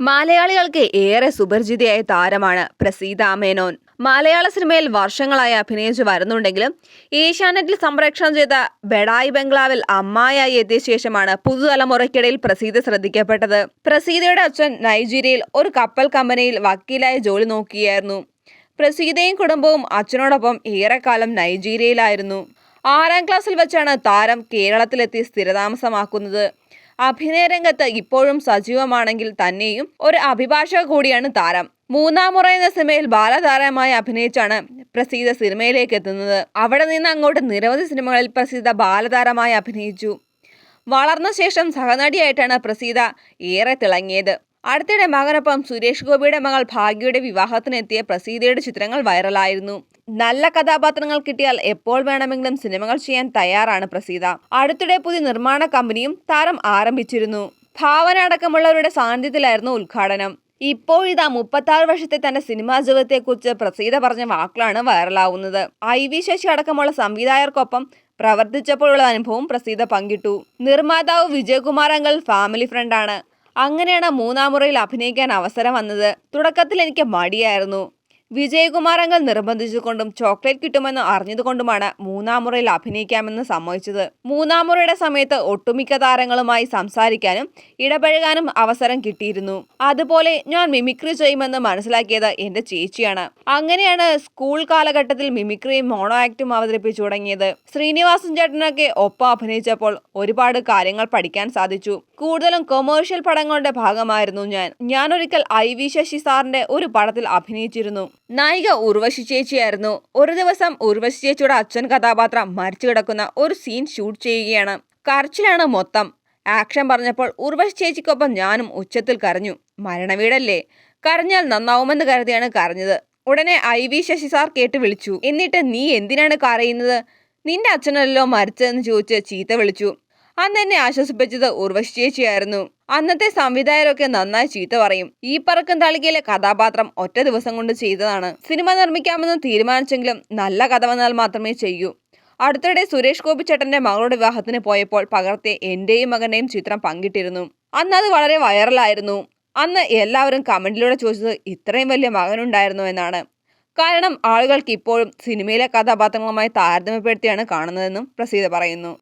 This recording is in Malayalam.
മലയാളികൾക്ക് ഏറെ സുപരിചിതയായ താരമാണ് പ്രസീത മേനോൻ. മലയാള സിനിമയിൽ വർഷങ്ങളായി അഭിനയിച്ചു വരുന്നുണ്ടെങ്കിലും ഏഷ്യാനെറ്റിൽ സംപ്രേക്ഷണം ചെയ്ത ബെഡായി ബംഗ്ലാവിൽ അമ്മായായി എത്തിയ ശേഷമാണ് പുതുതലമുറയ്ക്കിടയിൽ പ്രസീത ശ്രദ്ധിക്കപ്പെട്ടത്. പ്രസീതയുടെ അച്ഛൻ നൈജീരിയയിൽ ഒരു കപ്പൽ കമ്പനിയിൽ വക്കീലായി ജോലി നോക്കുകയായിരുന്നു പ്രസീതയും കുടുംബവും അച്ഛനോടൊപ്പം ഏറെക്കാലം നൈജീരിയയിലായിരുന്നു. ആറാം ക്ലാസ്സിൽ വെച്ചാണ് താരം കേരളത്തിലെത്തി സ്ഥിരതാമസമാക്കുന്നത്. അഭിനയ രംഗത്ത് ഇപ്പോഴും സജീവമാണെങ്കിൽ തന്നെയും ഒരു അഭിഭാഷക കൂടിയാണ് താരം. മൂന്നാം മുറ എന്ന സിനിമയിൽ ബാലതാരമായി അഭിനയിച്ചാണ് പ്രസീത സിനിമയിലേക്ക് എത്തുന്നത്. അവിടെ നിന്ന് അങ്ങോട്ട് നിരവധി സിനിമകളിൽ പ്രസീത ബാലതാരമായി അഭിനയിച്ചു. വളർന്ന ശേഷം സഹനടിയായിട്ടാണ് പ്രസീത ഏറെ തിളങ്ങിയത്. അടുത്തിടെ മകനൊപ്പം സുരേഷ് ഗോപിയുടെ മകൾ ഭാഗ്യയുടെ വിവാഹത്തിനെത്തിയ പ്രസീതയുടെ ചിത്രങ്ങൾ വൈറലായിരുന്നു. നല്ല കഥാപാത്രങ്ങൾ കിട്ടിയാൽ എപ്പോൾ വേണമെങ്കിലും സിനിമകൾ ചെയ്യാൻ തയ്യാറാണ് പ്രസീത. അടുത്തിടെ പുതിയ നിർമ്മാണ കമ്പനിയും താരം ആരംഭിച്ചിരുന്നു. ഭാവന അടക്കമുള്ളവരുടെ സാന്നിധ്യത്തിലായിരുന്നു ഉദ്ഘാടനം. ഇപ്പോഴിതാ മുപ്പത്താറ് വർഷത്തെ തന്റെ സിനിമാ ജീവിതത്തെക്കുറിച്ച് പ്രസീത പറഞ്ഞ വാക്കുകളാണ് വൈറലാവുന്നത്. ഐ വി ശശി അടക്കമുള്ള സംവിധായകർക്കൊപ്പം പ്രവർത്തിച്ചപ്പോഴുള്ള അനുഭവം പ്രസീത പങ്കിട്ടു. നിർമ്മാതാവ് വിജയകുമാർ അങ്കൽ ഫാമിലി ഫ്രണ്ടാണ്. അങ്ങനെയാണ് മൂന്നാം മുറയിൽ അഭിനയിക്കാൻ അവസരം വന്നത്. തുടക്കത്തിൽ എനിക്ക് മടിയായിരുന്നു. വിജയകുമാർ അംഗൽ നിർബന്ധിച്ചുകൊണ്ടും ചോക്ലേറ്റ് കിട്ടുമെന്ന് അറിഞ്ഞതുകൊണ്ടുമാണ് മൂന്നാം മുറയിൽ അഭിനയിക്കാമെന്ന് സമ്മതിച്ചത്. മൂന്നാം മുറയുടെ സമയത്ത് ഒട്ടുമിക്ക താരങ്ങളുമായി സംസാരിക്കാനും ഇടപഴകാനും അവസരം കിട്ടിയിരുന്നു. അതുപോലെ ഞാൻ മിമിക്രി ചെയ്യുമെന്ന് മനസ്സിലാക്കിയത് എന്റെ ചേച്ചിയാണ്. അങ്ങനെയാണ് സ്കൂൾ കാലഘട്ടത്തിൽ മിമിക്രിയും മോണോ ആക്ടും അവതരിപ്പിച്ചു തുടങ്ങിയത്. ശ്രീനിവാസൻ ചേട്ടനൊക്കെ ഒപ്പം അഭിനയിച്ചപ്പോൾ ഒരുപാട് കാര്യങ്ങൾ പഠിക്കാൻ സാധിച്ചു. കൂടുതലും കൊമേഴ്ഷ്യൽ പടങ്ങളുടെ ഭാഗമായിരുന്നു ഞാൻ. ഞാനൊരിക്കൽ ഐ വി ശശി സാറിന്റെ ഒരു പടത്തിൽ അഭിനയിച്ചിരുന്നു. നായിക ഉർവശി ചേച്ചിയായിരുന്നു. ഒരു ദിവസം ഉർവശി ചേച്ചിയുടെ അച്ഛൻ കഥാപാത്രം മരിച്ചു കിടക്കുന്ന ഒരു സീൻ ഷൂട്ട് ചെയ്യുകയാണ്. കരച്ചിലാണ് മൊത്തം. ആക്ഷൻ പറഞ്ഞപ്പോൾ ഉർവശി ചേച്ചിക്കൊപ്പം ഞാനും ഉച്ചത്തിൽ കരഞ്ഞു. മരണവീടല്ലേ? കരഞ്ഞാൽ നന്നാവുമെന്ന് കരുതിയാണ് കരഞ്ഞത്. ഉടനെ ഐ വി ശശി സാർ കേട്ട് വിളിച്ചു. എന്നിട്ട് നീ എന്തിനാണ് കരയുന്നത്? നിന്റെ അച്ഛനല്ലോ മരിച്ചതെന്ന് ചോദിച്ച് ചീത്ത വിളിച്ചു. അന്ന് എന്നെ ആശ്വസിപ്പിച്ചത് ഉർവശി ചേച്ചിയായിരുന്നു. അന്നത്തെ സംവിധായകരൊക്കെ നന്നായി ചീത്ത പറയും. ഈ പറക്കും തളികയിലെ കഥാപാത്രം ഒറ്റ ദിവസം കൊണ്ട് ചെയ്തതാണ്. സിനിമ നിർമ്മിക്കാമെന്ന് തീരുമാനിച്ചെങ്കിലും നല്ല കഥ വന്നാൽ മാത്രമേ ചെയ്യൂ. അടുത്തിടെ സുരേഷ് ഗോപി ചേട്ടന്റെ മകളുടെ വിവാഹത്തിന് പോയപ്പോൾ പകർത്തിയ എന്റെയും മകന്റെയും ചിത്രം പങ്കിട്ടിരുന്നു. അന്ന് അത് വളരെ വൈറലായിരുന്നു. അന്ന് എല്ലാവരും കമന്റിലൂടെ ചോദിച്ചത് ഇത്രയും വലിയ മകനുണ്ടായിരുന്നു എന്നാണ്. കാരണം ആളുകൾക്ക് ഇപ്പോഴും സിനിമയിലെ കഥാപാത്രങ്ങളുമായി താരതമ്യപ്പെടുത്തിയാണ് കാണുന്നതെന്നും പ്രസീത പറയുന്നു.